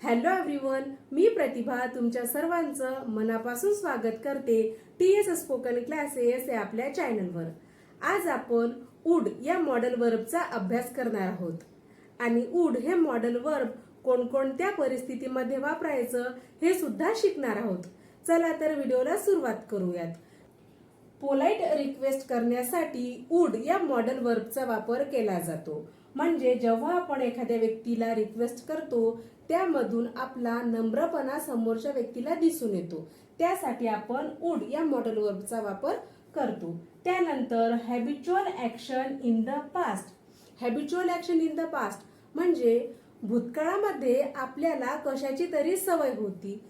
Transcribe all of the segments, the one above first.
Hello everyone मी प्रतिभा तुमच्या सर्वांचं मनापासून स्वागत करते टी एस स्पोकन क्लासेस या आपल्या चॅनलवर. आज आपण उड या मॉडेल वर्बचा अभ्यास करणार आहोत. आणि उड हे मॉडेल वर्ब कोणकोणत्या परिस्थितीमध्ये वापरायचं हे सुद्धा शिकणार आहोत. चला तर व्हिडिओला सुरुवात करूयात. पोलाइट रिक्वेस्ट करण्यासाठी उड या मॉडेल वर्बचा वापर केला जातो. म्हणजे जेव्हा आपण एखाद्या व्यक्तीला रिक्वेस्ट करतो त्यामधून आपला नम्रपणा समोरच्या व्यक्तीला दिसून येतो. त्यासाठी आपण उड या मॉडेल वर्बचा वापर करतो. त्यानंतर habitual action in the past habitual action in the past म्हणजे भूतकाळामध्ये आपल्याला कशाची तरी सवय होती.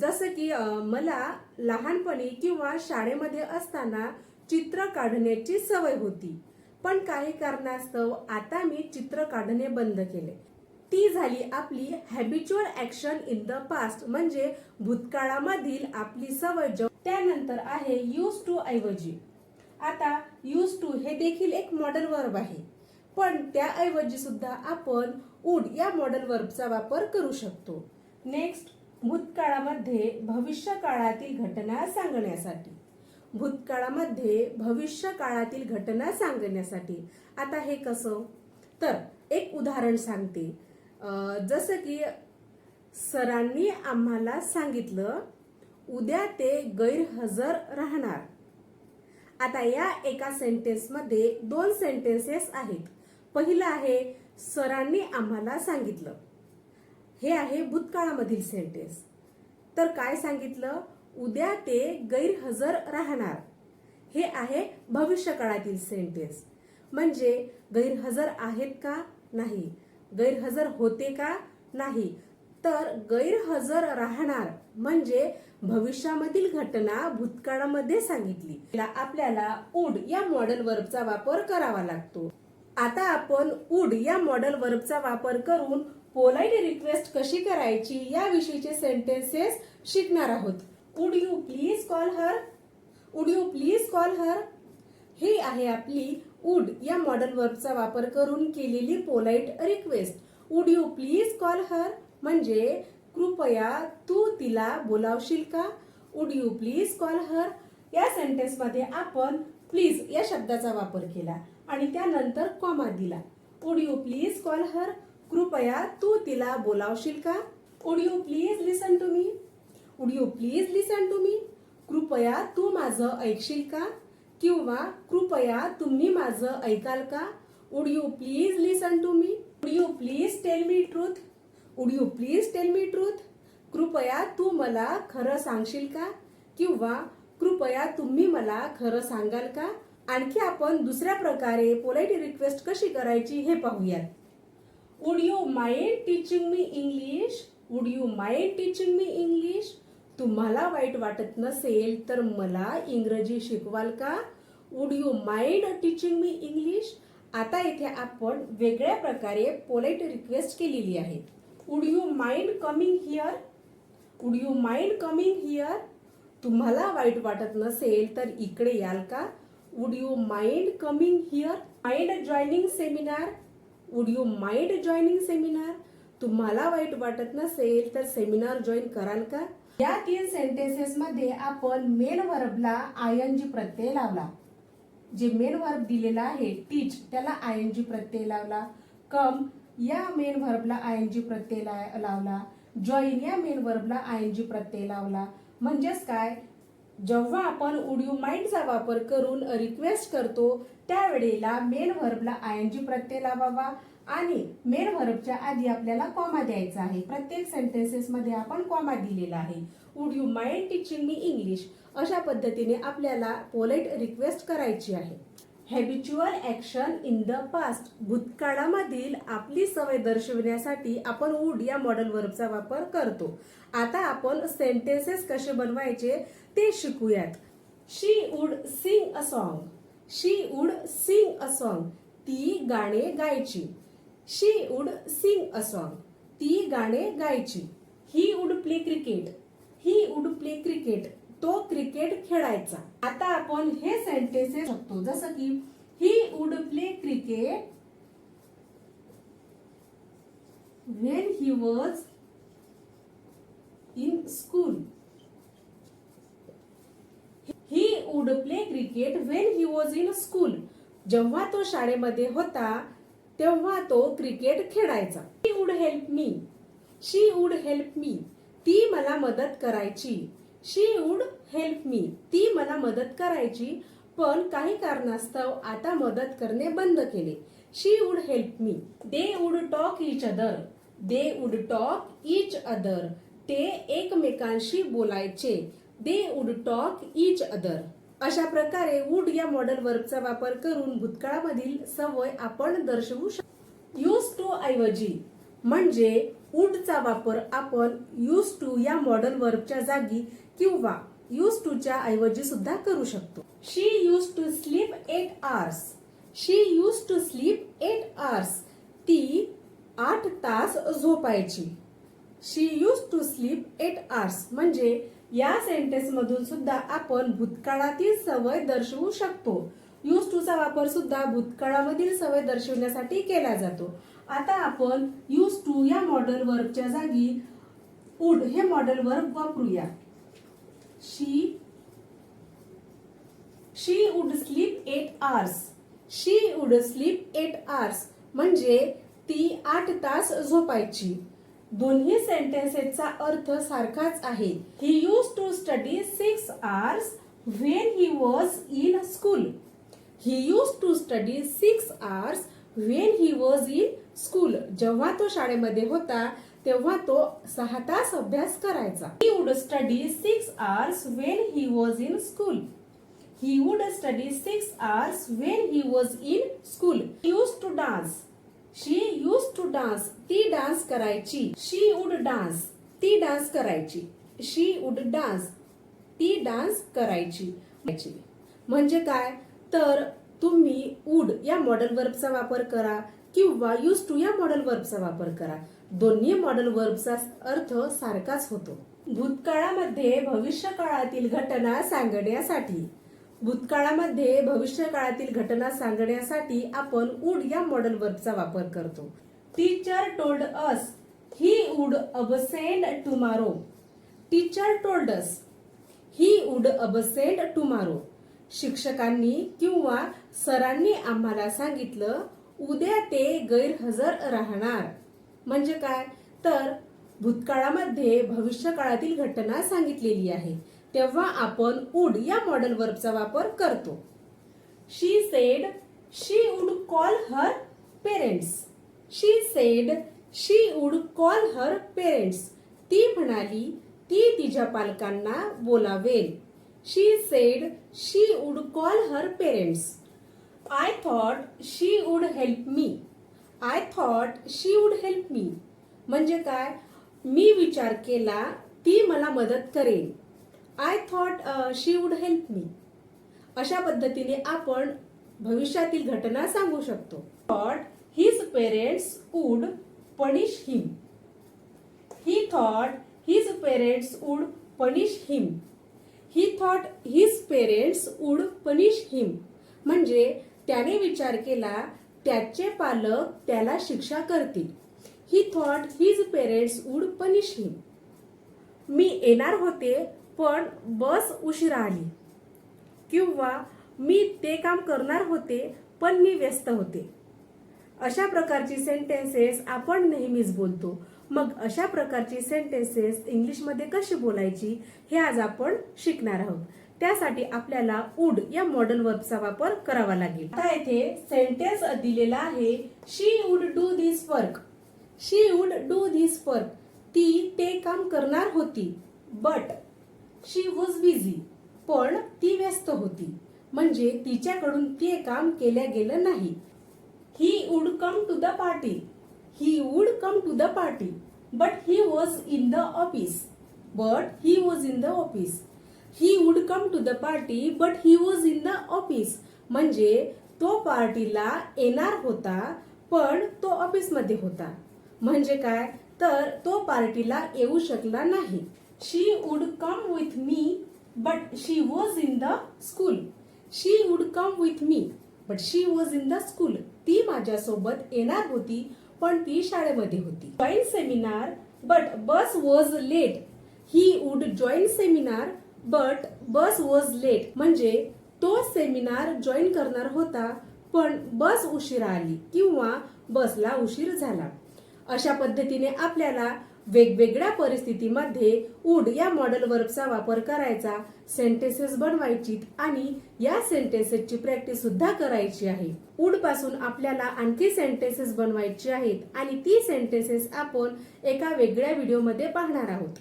जसं की मला लहानपणी किंवा शाळेमध्ये असताना चित्र काढण्याची सवय होती. पण काही कारणास्तव आता मी चित्र काढणे बंद केले. ती झाली आपली habitual action in the past म्हणजे भूतकाळामधील आपली सवय जो त्यानंतर आहे यूज टू ऐवजी. आता यूज टू हे देखील एक मॉडेल वर्ब आहे. पण त्याऐवजी सुद्धा आपण वूड या मॉडेल वर्बचा वापर करू शकतो. नेक्स्ट भूतकाळामध्ये भविष्य काळातील घटना सांगण्यासाठी. भूतकाळामध्ये भविष्य काळातील घटना सांगण्यासाठी. आता हे कसं? तर एक उदाहरण सांगते. जसं की सरांनी आम्हाला सांगितलं उद्या ते गैरहजर राहणार. आता या एका सेंटेन्समध्ये दोन सेंटेन्सेस आहेत. पहिलं आहे सरांनी आम्हाला सांगितलं. हे आहे भूतकाळामधील सेंटेन्स तर काय सांगितलं? उद्या ते गैरहजर राहणार. हे आहे भविष्यकाळातील सेंटेन्स म्हणजे गैरहजर आहेत का? नाही. गैरहजर होते का नाही? तर गैरहजर राहणार म्हणजे भविष्यामधील घटना भूतकाळामध्ये सांगितली. आपल्याला उड या मॉडेल वर्बचा वापर करावा लागतो. आता आपण उड या मॉडेल वर्बचा वापर करून पोलाइट रिक्वेस्ट कशी करायची याविषयीचे सेंटेन्सेस शिकणार आहोत. उड you please call her would you please call her ही आहे आपली वुड या मॉडेल वर्बचा वापर करून केलेली polite request would you please call her म्हणजे कृपया तू तिला बोलावशील का? Would you please call her या सेंटेन्समध्ये आपण प्लीज या शब्दाचा वापर केला आणि त्यानंतर कॉमा दिला. Would you please call her कृपया तू तिला बोलावशील का? Would you please listen to me would you please listen to me कृपया तू माझं ऐकशील का? किंवा कृपया तुम्ही माझं ऐकाल का? Would you please listen to me would you please tell me truth would you please tell me truth कृपया तू मला खरं सांगशील का? किंवा कृपया तुम्ही मला खरं सांगाल का? आणखी आपण दुसऱ्या प्रकारे पोलाईट रिक्वेस्ट कशी करायची हे पाहूयात. Would you mind teaching me English would you mind teaching me English तुम्हाला वाईट वाटत नसेल तर मला इंग्रजी शिकवाल का? Would you mind teaching me English आता इथे आपण वेगळ्या प्रकारे पोलाईट रिक्वेस्ट केलेली आहे. Would you mind coming here would you mind coming here तुम्हाला वाईट वाटत नसेल तर इकडे याल का? Would you mind coming here mind joining seminar would you mind joining seminar तुम्हाला वाईट वाटत नसेल तर सेमिनार जॉईन कराल का? या तीन सेंटेन्सेस मध्ये आपण मेन वर्बला आय एन जी प्रत्यय लावला. जे मेन वर्ब दिलेला आहे टीच त्याला आय एन जी प्रत्यय लावला. कम या मेन वर्बला आय एन जी प्रत्यय ला- लावला. जॉईन या मेन वर्बला आय एन जी प्रत्यय लावला. म्हणजेच काय? जेव्हा आपण उडिओ माइंडचा वापर करून रिक्वेस्ट करतो त्यावेळेला मेन व्हर्बला आय एन जी प्रत्यय लावावा. आणि मेन व्हर्बच्या आधी आपल्याला कॉमा द्यायचा आहे. प्रत्येक सेंटेन्सेस मध्ये आपण कॉमा दिलेला आहे. Would you mind teaching me English अशा पद्धतीने आपल्याला पोलेट रिक्वेस्ट करायची आहे. Habitual action in the past भूतकाळामधील आपली सवय दर्शविण्यासाठी आपण वूड या मॉडेल वर्बचा वापर करतो. आता आपण सेंटेन्सेस कसे बनवायचे ते शिकूयात. She would sing a song she would sing a song ती गाणे गायची. She would sing a song. ती गाणे गायची. He would play cricket. He would play cricket. तो क्रिकेट खेळायचा. आता आपण हे सेंटेन्सेस शकतो. जसं की he would play cricket when he was school he would play cricket when he was in school जेव्हा तो शाळेमध्ये होता तेव्हा तो क्रिकेट खेळायचा. She would help me. She would help me. ती मला मदत करायची. She would help me. ती मला मदत करायची. पण काही कारणास्तव आता मदत करणे बंद केले. She would help me. They would talk each other. They would talk each other. ते एकमेकांशी बोलायचे. They would talk each other. अशा प्रकारे वूड या मॉडेल वर्बचा वापर करून भूतकाळामधील सवय आपण दर्शवू शकतो यूज टू ऐवजी म्हणजे वूडचा वापर आपण यूज टू या मॉडेल वर्बच्या जागी किंवा यूज टूच्या ऐवजी सुद्धा करू शकतो. She used to sleep eight hours she used to sleep eight hours ती आठ तास झोपायची. She used to sleep eight hours म्हणजे या सेंटेन्स मधून सुद्धा आपण भूतकाळातील सवय दर्शवू शकतो. यूज टू चा वापर सुद्धा भूतकाळामधील सवय दर्शवण्यासाठी केला जातो. आता आपण यूज टू या मॉडेल वर्बच्या जागी उड हे मॉडेल वर्ब वापरूया. She she would sleep eight hours she would sleep eight hours म्हणजे ती आठ तास झोपायची. दोन्ही सेंटेन्सेसचा अर्थ सारखाच आहे. He used to study six hours when he was in school he used to study six hours when he was in school जेव्हा तो शाळेमध्ये होता तेव्हा तो सहा तास अभ्यास करायचा. He would study six hours when he was in school he would study six hours when he was in school used to dance she used to dance ती डान्स करायची. शी वुड डान्स ती dance करायची. She would dance ती dance करायची. म्हणजे काय? तर तुम्ही वुड या मॉडेल वर्बचा वापर करा किंवा यूज टू या मॉडेल वर्बचा वापर करा. दोन्ही मॉडेल वर्बचा अर्थ सारखाच होतो. भूतकाळामध्ये भविष्य काळातील घटना सांगण्यासाठी. भूतकाळामध्ये भविष्य काळातील घटना सांगण्यासाठी आपण वूड या मॉडेल वर्बचा वापर करतो. Teacher told us he would absent tomorrow teacher told us he would absent tomorrow शिक्षकांनी किंवा सरांनी आम्हाला सांगितलं उद्या ते गैरहजर राहणार. म्हणजे काय? तर भूतकाळामध्ये भविष्यकाळातील घटना सांगितलेली आहे. तेव्हा आपण वूड या मॉडेल वर्बचा वापर करतो. She said she would call her parents she said she would call her parents ती म्हणाली ती तिच्या पालकांना बोलावेल. She said she would call her parents I thought she would help me I thought she would help me म्हणजे काय? मी विचार केला ती मला मदत करेल. I thought she would help me अशा पद्धतीने आपण भविष्यातील घटना सांगू शकतो. Thought his parents would punish him he thought his parents would punish him he thought his parents would punish him म्हणजे त्याने विचार केला त्याचे पालक त्याला शिक्षा करतील. He thought his parents would punish him मी येणार होते पण बस उशिरा आली किंवा मी ते काम करणार होते पण मी व्यस्त होते. अशा प्रकारची सेंटेन्सेस आपण नेहमीच बोलतो. मग अशा प्रकारची सेंटेन्सेस इंग्लिशमध्ये कशी बोलायची हे आज आपण शिकणार आहोत. त्यासाठी आपल्याला वूड या मॉडेल वर्बचा वापर करावा लागेल. आता येथे सेंटेन्स दिलेला आहे she would do this work she would do this work ती ते काम करणार होती बट शी वॉज बिझी पण ती व्यस्त होती. म्हणजे तिच्याकडून ते काम केल्या गेलं नाही. He would come to the party he would come to the party but he was in the office but he was in the office he would come to the party but he was in the office म्हणजे तो पार्टीला येणार होता पण तो ऑफिसमध्ये होता. म्हणजे काय? तर तो पार्टीला येऊ शकला नाही. She would come with me but she was in the school she would come with me but she was in the school ती माझ्यासोबत येणार होती पण ती शाळेमध्ये होती. Join seminar but bus was late he would join seminar but bus was late म्हणजे तो सेमिनार जॉईन करणार होता पण बस उशिरा आली किंवा बसला उशीर झाला. अशा पद्धतीने आपल्याला वेगवेगळ्या परिस्थितीमध्ये उड या मॉडेल वर्बचा वापर करायचा सेंटेन्सेस बनवायची आणि या सेंटेन्सेसची प्रॅक्टिस सुद्धा करायची आहे. वुडपासून आपल्याला आणखी सेंटेन्सेस बनवायची आहेत आणि ती सेंटेन्सेस आपण एका वेगळ्या व्हिडिओमध्ये पाहणार आहोत.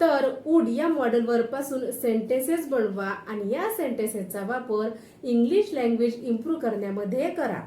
तर उड या मॉडेल वर्बपासून सेंटेन्सेस बनवा आणि या सेंटेन्सेसचा वापर इंग्लिश लँग्वेज इम्प्रूव्ह करण्यामध्ये करा.